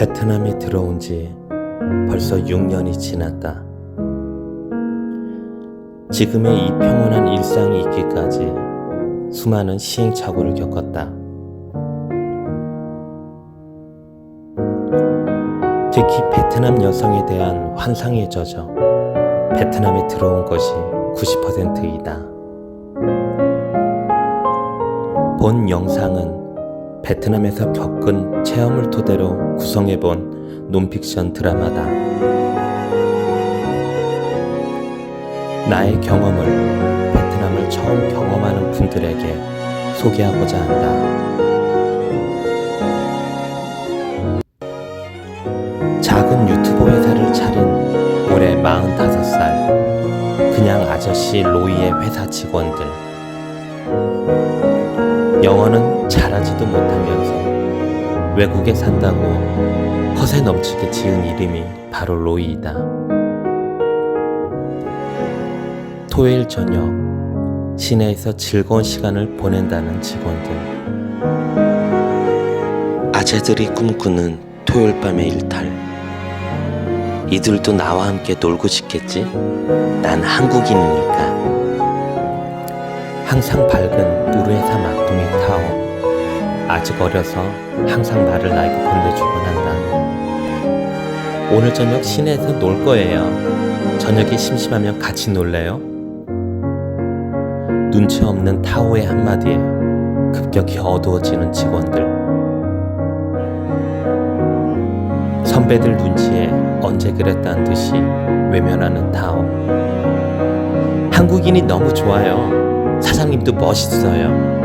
베트남에 들어온 지 벌써 6년이 지났다. 지금의 이 평온한 일상이 있기까지 수많은 시행착오를 겪었다. 특히 베트남 여성에 대한 환상에 젖어 베트남에 들어온 것이 90%이다. 본 영상은 베트남에서 겪은 체험을 토대로 구성해본 논픽션 드라마다. 나의 경험을 베트남을 처음 경험하는 분들에게 소개하고자 한다. 작은 유튜브 회사를 차린 올해 45살 그냥 아저씨 로이의 회사 직원들 영어는 잘하지도 못하면서 외국에 산다고 허세 넘치게 지은 이름이 바로 로이이다. 토요일 저녁 시내에서 즐거운 시간을 보낸다는 직원들 아재들이 꿈꾸는 토요일 밤의 일탈 이들도 나와 함께 놀고 싶겠지? 난 한국인이니까 항상 밝은 우르회사 막둥이 타오. 아직 어려서 항상 말을 나에게 건네주곤 한다. 오늘 저녁 시내에서 놀 거예요. 저녁에 심심하면 같이 놀래요? 눈치 없는 타오의 한마디에 급격히 어두워지는 직원들. 선배들 눈치에 언제 그랬다는 듯이 외면하는 타오. 한국인이 너무 좋아요 사장님도 멋있어요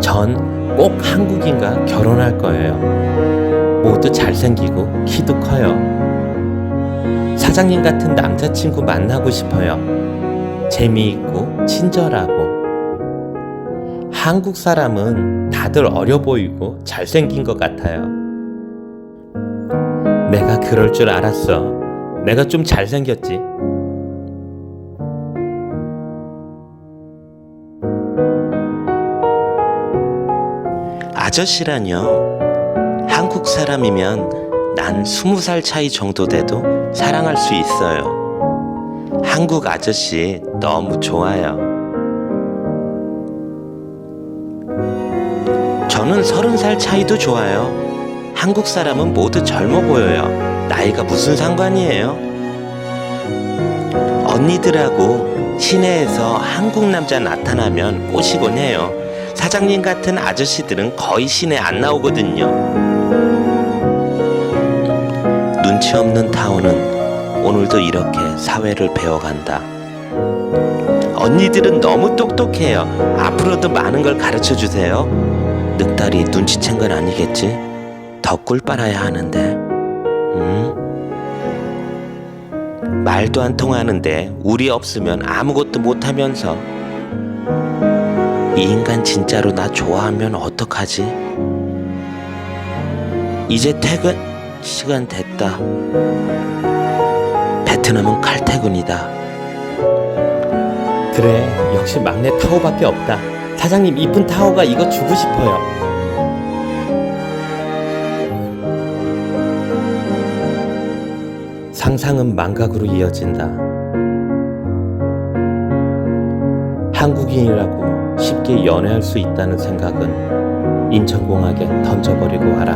전 꼭 한국인과 결혼할 거예요 모두 잘생기고 키도 커요 사장님 같은 남자친구 만나고 싶어요 재미있고 친절하고 한국 사람은 다들 어려 보이고 잘생긴 것 같아요. 내가 그럴 줄 알았어. 내가 좀 잘생겼지. 아저씨라뇨. 한국 사람이면 난 스무 살 차이 정도 돼도 사랑할 수 있어요. 한국 아저씨 너무 좋아요. 저는 서른 살 차이도 좋아요. 한국 사람은 모두 젊어 보여요. 나이가 무슨 상관이에요? 언니들하고 시내에서 한국 남자 나타나면 꼬시곤 해요. 사장님 같은 아저씨들은 거의 시내 안 나오거든요. 눈치 없는 타오는 오늘도 이렇게 사회를 배워간다. 언니들은 너무 똑똑해요. 앞으로도 많은 걸 가르쳐 주세요. 늑다리 눈치챈 건 아니겠지? 더 꿀 빨아야 하는데. 음? 말도 안 통하는데 우리 없으면 아무것도 못하면서 이 인간 진짜로 나 좋아하면 어떡하지? 이제 퇴근 시간 됐다. 베트남은 칼퇴근이다. 그래, 역시 막내 타오밖에 없다. 사장님, 이쁜 타오가 이거 주고 싶어요. 상상은 망각으로 이어진다. 한국인이라고 쉽게 연애할 수 있다는 생각은 인천공항에 던져버리고 와라.